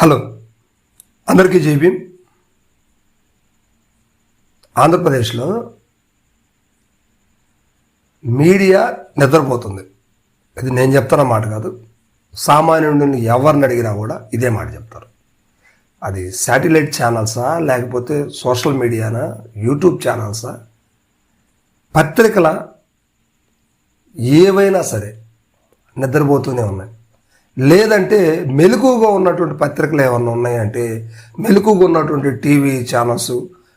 Hello. అందరికీ జైబీ ఆంధ్రప్రదేశ్లో media నిద్రపోతుంది. ఇది నేను చెప్తున్న మాట కాదు. సామాన్యుడిని ఎవరిని అడిగినా కూడా ఇదే మాట చెప్తారు. అది శాటిలైట్ ఛానల్సా లేకపోతే సోషల్ మీడియానా యూట్యూబ్ ఛానల్సా? పత్రికల ఏవైనా సరే నిద్రపోతూనే ఉన్నాయి. లేదంటే మెలకుగా ఉన్నటువంటి పత్రికలు ఏమన్నా ఉన్నాయంటే మెలకుగా ఉన్నటువంటి TV channels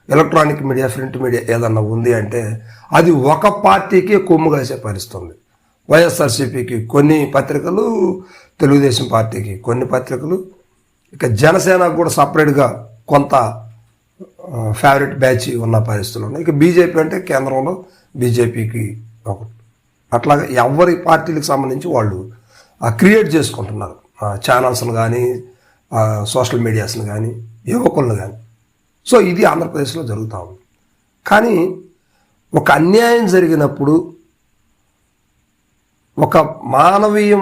electronic media print media ఏదన్నా ఉంది అంటే అది ఒక పార్టీకి కొమ్ము కాసే పరిస్తుంది వైఎస్ఆర్సీపీకి కొన్ని పత్రికలు తెలుగుదేశం పార్టీకి కొన్ని పత్రికలు ఇక జనసేనకు కూడా సపరేట్గా కొంత ఫేవరెట్ బ్యాచ్ ఉన్న పరిస్థితులు ఉన్నాయి. ఇక బీజేపీ అంటే కేంద్రంలో బీజేపీకి ఒకటి అట్లాగే ఎవరి పార్టీలకు సంబంధించి వాళ్ళు క్రియేట్ చేసుకుంటున్నారు. ఛానల్స్ని కానీ సోషల్ మీడియాస్ని కానీ యువకులను కానీ సో ఇది ఆంధ్రప్రదేశ్లో జరుగుతూ ఉంది. కానీ ఒక అన్యాయం జరిగినప్పుడు ఒక మానవీయ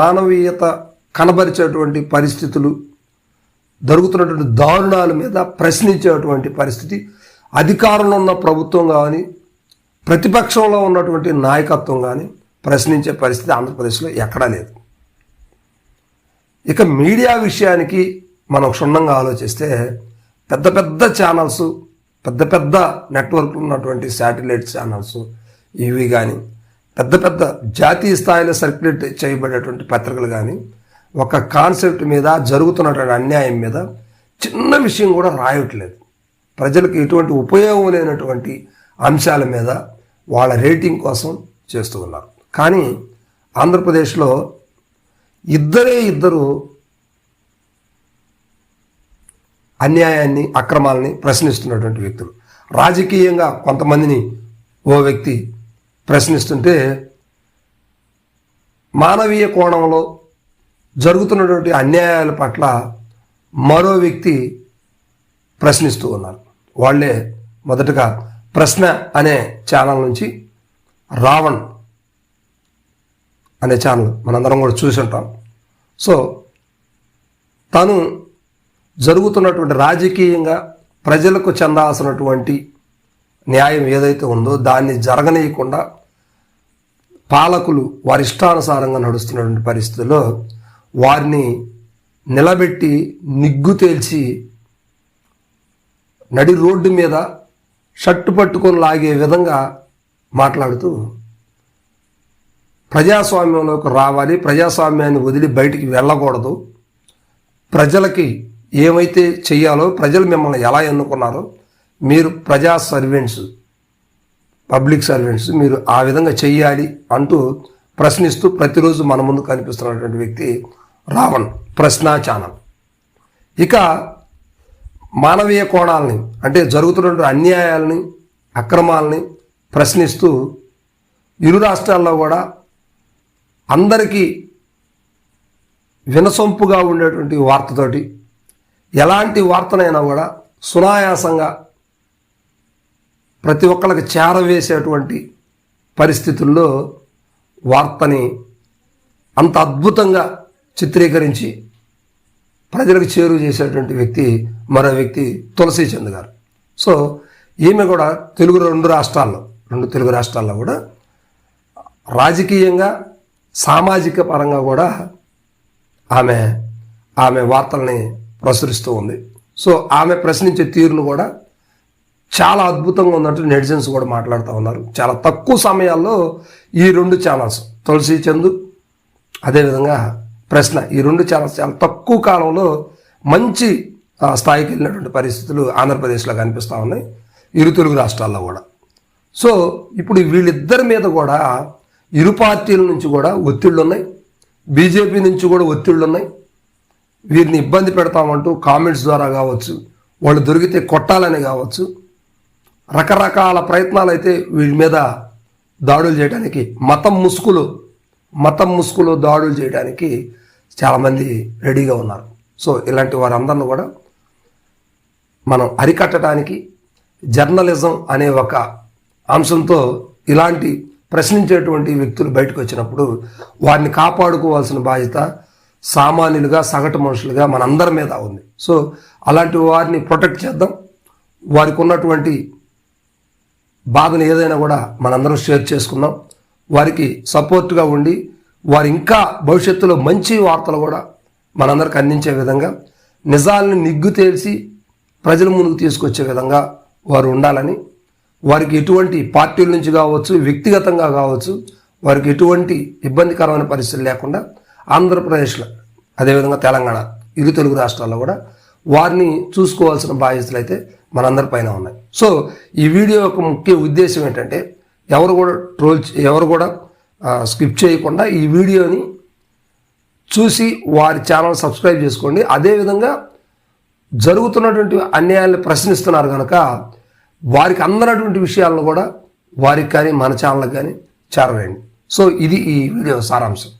మానవీయత కనబరిచేటువంటి పరిస్థితులు జరుగుతున్నటువంటి దారుణాల మీద ప్రశ్నించేటువంటి పరిస్థితి అధికారంలో ఉన్న ప్రభుత్వం కానీ ప్రతిపక్షంలో ఉన్నటువంటి నాయకత్వం కానీ ప్రశ్నించే పరిస్థితి ఆంధ్రప్రదేశ్లో ఎక్కడా లేదు. ఇక మీడియా విషయానికి మనం క్షుణ్ణంగా ఆలోచిస్తే పెద్ద పెద్ద ఛానల్స్ పెద్ద పెద్ద నెట్వర్క్లు ఉన్నటువంటి శాటిలైట్ ఛానల్స్ ఇవి కానీ పెద్ద పెద్ద జాతీయ స్థాయిలో సర్క్యులేట్ చేయబడేటువంటి పత్రికలు కానీ ఒక కాన్సెప్ట్ మీద జరుగుతున్నటువంటి అన్యాయం మీద చిన్న విషయం కూడా రాయట్లేదు. ప్రజలకు ఎటువంటి ఉపయోగం లేనటువంటి అంశాల మీద వాళ్ళ రేటింగ్ కోసం చేస్తూ ఉన్నారు. కానీ ఆంధ్రప్రదేశ్లో ఇద్దరే ఇద్దరు అన్యాయాన్ని అక్రమాలని ప్రశ్నిస్తున్నటువంటి వ్యక్తులు. రాజకీయంగా కొంతమందిని ఓ వ్యక్తి ప్రశ్నిస్తుంటే మానవీయ కోణంలో జరుగుతున్నటువంటి అన్యాయాల పట్ల మరో వ్యక్తి ప్రశ్నిస్తూ ఉన్నారు. వాళ్ళే మొదటగా ప్రశ్న అనే ఛానల్ నుంచి రావణ్ అనే ఛానల్ మనందరం కూడా చూసి ఉంటాం. సో తను జరుగుతున్నటువంటి రాజకీయంగా ప్రజలకు చెందాల్సినటువంటి న్యాయం ఏదైతే ఉందో దాన్ని జరగనీయకుండా పాలకులు వారి ఇష్టానుసారంగా నడుస్తున్నటువంటి పరిస్థితుల్లో వారిని నిలబెట్టి నిగ్గు తేల్చి నడి రోడ్డు మీద షట్టు పట్టుకొని లాగే విధంగా మాట్లాడుతూ ప్రజాస్వామ్యంలోకి రావాలి ప్రజాస్వామ్యాన్ని వదిలి బయటికి వెళ్ళకూడదు. ప్రజలకి ఏమైతే చేయాలో ప్రజలు మిమ్మల్ని ఎలా ఎన్నుకున్నారో మీరు ప్రజా సర్వెంట్స్ పబ్లిక్ సర్వెంట్స్ మీరు ఆ విధంగా చెయ్యాలి అంటూ ప్రశ్నిస్తూ ప్రతిరోజు మన ముందు కనిపిస్తున్నటువంటి వ్యక్తి రావణ్ ప్రశ్నా ఛానల్. ఇక మానవీయ కోణాలని అంటే జరుగుతున్నటువంటి అన్యాయాలని అక్రమాలని ప్రశ్నిస్తూ ఇరు రాష్ట్రాల్లో కూడా అందరికీ వినసొంపుగా ఉండేటువంటి వార్తతోటి ఎలాంటి వార్తనైనా కూడా సునాయాసంగా ప్రతి ఒక్కరికి చేరవేసేటువంటి పరిస్థితుల్లో వార్తని అంత అద్భుతంగా చిత్రీకరించి ప్రజలకు చేరువ చేసేటువంటి వ్యక్తి మరో వ్యక్తి తులసి చంద్ గారు. సో ఈమె కూడా తెలుగు రెండు రాష్ట్రాల్లో రెండు తెలుగు రాష్ట్రాల్లో కూడా రాజకీయంగా సామాజిక పరంగా కూడా ఆమె ఆమె వార్తల్ని ప్రచురిస్తూ ఉంది. సో ఆమె ప్రశ్నించే తీరును కూడా చాలా అద్భుతంగా ఉన్నట్టు నెటిజన్స్ కూడా మాట్లాడుతూ ఉన్నారు. చాలా తక్కువ సమయాల్లో ఈ రెండు ఛానల్స్ తులసి చందు అదేవిధంగా ప్రశ్న ఈ రెండు ఛానల్స్ చాలా తక్కువ కాలంలో మంచి స్థాయికి వెళ్ళినటువంటి పరిస్థితులు ఆంధ్రప్రదేశ్లో కనిపిస్తూ ఉన్నాయి. ఇరు తెలుగు రాష్ట్రాల్లో కూడా. సో ఇప్పుడు వీళ్ళిద్దరి మీద కూడా ఇరు పార్టీల నుంచి కూడా ఒత్తిళ్ళు ఉన్నాయి బీజేపీ నుంచి కూడా ఒత్తిళ్ళు ఉన్నాయి వీరిని ఇబ్బంది పెడతామంటూ కామెంట్స్ ద్వారా కావచ్చు వాళ్ళు దొరికితే కొట్టాలని కావచ్చు రకరకాల ప్రయత్నాలు అయితే వీళ్ళ మీద దాడులు చేయడానికి మతం ముసుగులు మతం ముసుగులు దాడులు చేయడానికి చాలామంది రెడీగా ఉన్నారు. సో ఇలాంటి వారందరిని కూడా మనం అరికట్టడానికి జర్నలిజం అనే ఒక అంశంతో ఇలాంటి ప్రశ్నించేటువంటి వ్యక్తులు బయటకు వచ్చినప్పుడు వారిని కాపాడుకోవాల్సిన బాధ్యత సామాన్యులుగా సగటు మనుషులుగా మనందరి మీద ఉంది. సో అలాంటి వారిని ప్రొటెక్ట్ చేద్దాం. వారికి ఉన్నటువంటి బాధను ఏదైనా కూడా మనందరం షేర్ చేసుకుందాం. వారికి సపోర్ట్గా ఉండి వారు ఇంకా భవిష్యత్తులో మంచి వార్తలు కూడా మనందరికి అందించే విధంగా నిజాలను నిగ్గు తేల్చి ప్రజల ముందుకు తీసుకొచ్చే విధంగా వారు ఉండాలని వారికి ఎటువంటి పార్టీల నుంచి కావచ్చు వ్యక్తిగతంగా కావచ్చు వారికి ఎటువంటి ఇబ్బందికరమైన పరిస్థితులు లేకుండా ఆంధ్రప్రదేశ్లో అదేవిధంగా తెలంగాణ ఇరు తెలుగు రాష్ట్రాల్లో కూడా వారిని చూసుకోవాల్సిన బాధ్యతలు అయితే మనందరిపైన ఉన్నాయి. సో ఈ వీడియో యొక్క ముఖ్య ఉద్దేశం ఏంటంటే ఎవరు కూడా ట్రోల్ ఎవరు కూడా స్కిప్ చేయకుండా ఈ వీడియోని చూసి వారి ఛానల్ సబ్స్క్రైబ్ చేసుకోండి. అదేవిధంగా జరుగుతున్నటువంటి అన్యాయాన్ని ప్రశ్నిస్తున్నారు కనుక వారికి అందనటువంటి విషయాలను కూడా వారికి కానీ మన ఛానల్కి కానీ చేరవేయండి. సో ఇది ఈ వీడియో సారాంశం.